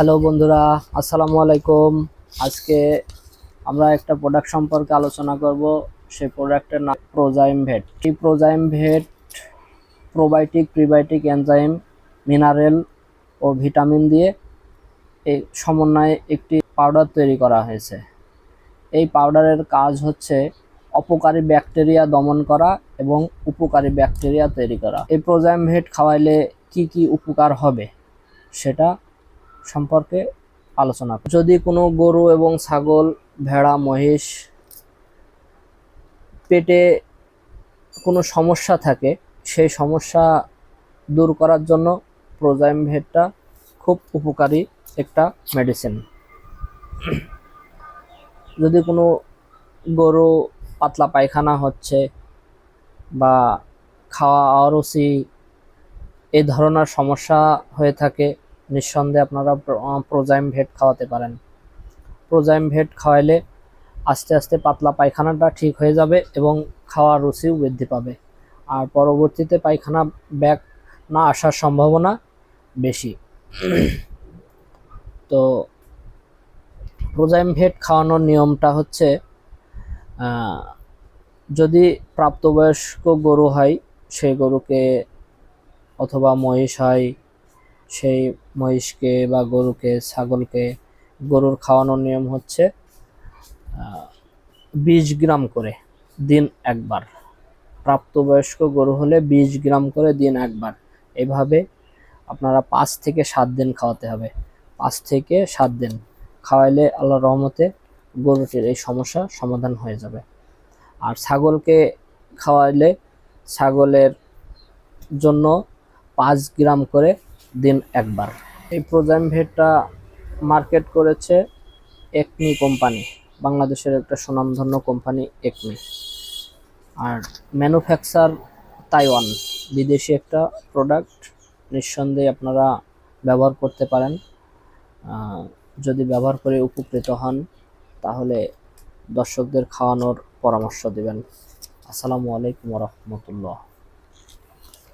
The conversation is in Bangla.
হ্যালো বন্ধুরা, আসসালামু আলাইকুম। আজকে আমরা একটা প্রোডাক্ট সম্পর্কে আলোচনা করব। সেই প্রোডাক্টের নাম প্রোজাইম ভেট এই Prozyme vet probiotic prebiotic enzyme mineral ও ভিটামিন দিয়ে এই সমন্বয়ে একটি পাউডার তৈরি করা হয়েছে। এই পাউডারের কাজ হচ্ছে অপকারী ব্যাকটেরিয়া দমন করা এবং উপকারী ব্যাকটেরিয়া তৈরি করা। এই প্রোজাইম ভেট খাওয়াইলে কি কি উপকার হবে সেটা সম্পর্কে আলোচনা যদি কোনো গরু এবং ছাগল, ভেড়া, মহিষ পেটে কোনো সমস্যা থাকে, সেই সমস্যা দূর করার জন্য প্রোজাইম ভেটটা খুব উপকারী একটা মেডিসিন যদি কোনো গরু পাতলা পায়খানা হচ্ছে বা খাওয়া অরুচি এই ধরনের সমস্যা হয়ে থাকে নিঃসন্দেহে আপনারা প্রোজাইম ভেট খাওয়াতে পারেন। প্রোজাইম ভেট খাওয়াইলে আস্তে আস্তে পাতলা পায়খানাটা ঠিক হয়ে যাবে এবং খাওয়ার রুচিও বৃদ্ধি পাবে। আর পরবর্তীতে পায়খানা ব্যাক না আসার সম্ভাবনা বেশি। তো প্রোজাইম ভেট খাওয়ানোর নিয়মটা হচ্ছে যদি প্রাপ্তবয়স্ক গরু হয় সেই গরুকে অথবা মহিষ হয় সেই মহিষকে বা গরুকে, ছাগলকে গরুর খাওয়ানোর নিয়ম হচ্ছে বিশ গ্রাম করে দিন একবার। প্রাপ্তবয়স্ক গরু হলে বিশ গ্রাম করে দিন একবার। এভাবে আপনারা পাঁচ থেকে সাত দিন খাওয়াতে হবে। পাঁচ থেকে সাত দিন খাওয়াইলে আল্লাহ রহমতে গরুটির এই সমস্যা সমাধান হয়ে যাবে। আর ছাগলকে খাওয়াইলে ছাগলের জন্য পাঁচ গ্রাম করে দিন একবার। এই প্রোজাইম ভেটটা মার্কেট করেছে একমি কোম্পানি, বাংলাদেশের একটা সুনামধন্য কোম্পানি একমি। আর ম্যানুফ্যাকচার তাইওয়ান, বিদেশি একটা প্রোডাক্ট, নিঃসন্দেহে আপনারা ব্যবহার করতে পারেন। যদি ব্যবহার করে উপকৃত হন, তাহলে দর্শকদের খাওয়ানোর পরামর্শ দিবেন। আসসালামু আলাইকুম রহমতুল্লাহ।